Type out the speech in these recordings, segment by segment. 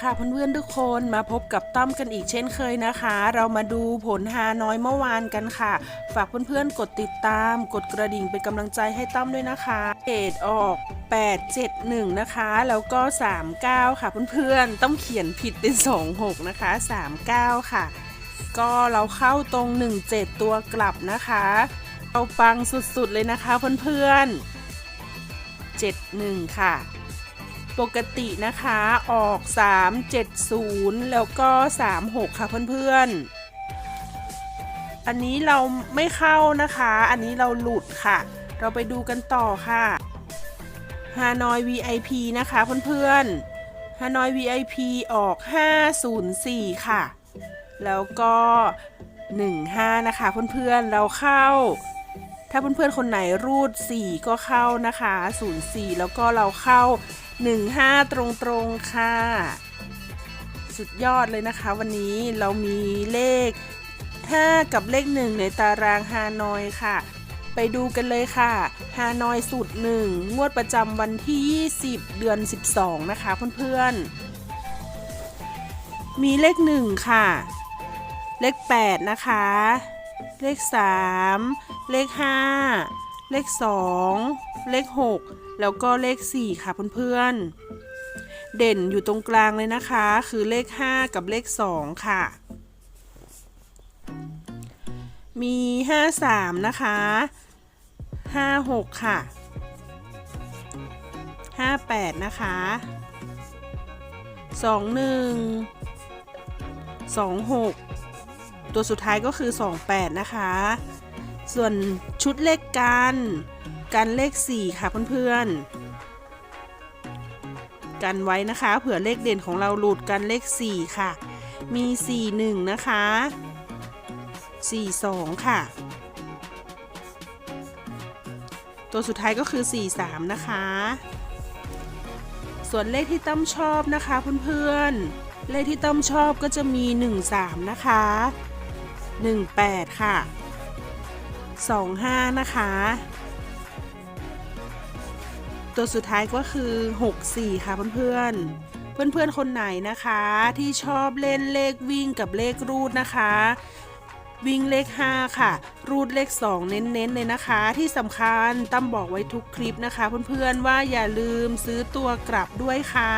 ค่ะเพื่อนๆทุกคนมาพบกับตั้มกันอีกเช่นเคยนะคะ เรามาดูผลฮานอยเมื่อวานกันค่ะ ฝากเพื่อนๆกดติดตาม กดกระดิ่งเป็นกำลังใจให้ตั้มด้วยนะคะเอดออก 871 นะคะ แล้วก็ 39 ค่ะเพื่อนๆต้องเขียนผิดเป็น 26 นะคะ 39 ค่ะ ก็เราเข้าตรง 17 ตัวกลับนะคะ เอาปังสุดๆเลยนะคะเพื่อนๆ71 ค่ะ ปกตินะคะออก 370 แล้วก็ 36 ค่ะเพื่อนๆ อันนี้เราไม่เข้านะคะ อันนี้เราหลุดค่ะ เราไปดูกันต่อค่ะฮานอย VIP นะคะเพื่อนๆฮานอย VIP ออก 504 ค่ะ แล้วก็ 15 นะคะเพื่อนๆ เราเข้าถ้าเพื่อนๆ คนไหนรูด 4 ก็เข้านะคะ 04 แล้วก็เราเข้า 15 ตรงๆค่ะ สุดยอดเลยนะคะ วันนี้เรามีเลข 5 กับเลข 1 ในตารางฮานอยค่ะ ไปดูกันเลยค่ะฮานอยสูตร 1 งวดประจำวันที่ 20 เดือน 12 นะคะเพื่อนๆ มีเลข 1 ค่ะ เลข 8 นะคะ เลข 3 เลข 5 เลข 2 เลข 6 แล้วก็เลข 4 ค่ะเพื่อนๆ เด่นอยู่ตรงกลางเลยนะคะ คือเลข 5 กับเลข 2 ค่ะ มี 53 นะคะ 56 ค่ะ 58 นะคะ 21 26 ตัวสุดท้ายก็คือ 28 นะคะ ส่วนชุดเลขกัน กันเลข 4 ค่ะเพื่อนๆ กันไว้นะคะ เผื่อเลขเด่นของเราหลุดกันเลข 4 ค่ะ มี 41 นะคะ 42 ค่ะ ตัวสุดท้ายก็คือ 43 นะคะ ส่วนเลขที่ตั้มชอบนะคะเพื่อนๆ เลขที่ตั้มชอบก็จะมี 13 นะคะ 18 ค่ะ 25 นะคะ ตัวสุดท้ายก็คือ 64 ค่ะเพื่อนๆ เพื่อนๆ คนไหนนะคะที่ชอบเล่นเลขวิ่งกับเลขรูดนะคะ วิ่งเลข 5 ค่ะ รูดเลข 2 เน้นๆ เลยนะคะ ที่สำคัญตั้มบอกไว้ทุกคลิปนะคะ เพื่อนๆว่าอย่าลืมซื้อตัวกลับด้วยค่ะ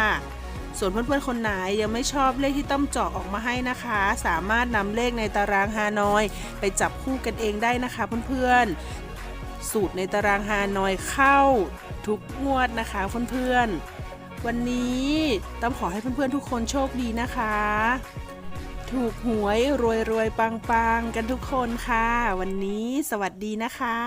ส่วนเพื่อนๆ คนไหนยังไม่ชอบเลขที่ต้อมเจาะออกมาให้นะคะ สามารถนำเลขในตารางฮานอย ไปจับคู่กันเองได้นะคะเพื่อนๆ สูตรในตารางฮานอยเข้า ทุกงวดนะคะเพื่อนๆ วันนี้ต้องขอให้เพื่อนๆทุกคนโชคดีนะคะ ถูกหวยรวยรวยๆปังๆ กันทุกคนค่ะ วันนี้สวัสดีนะคะ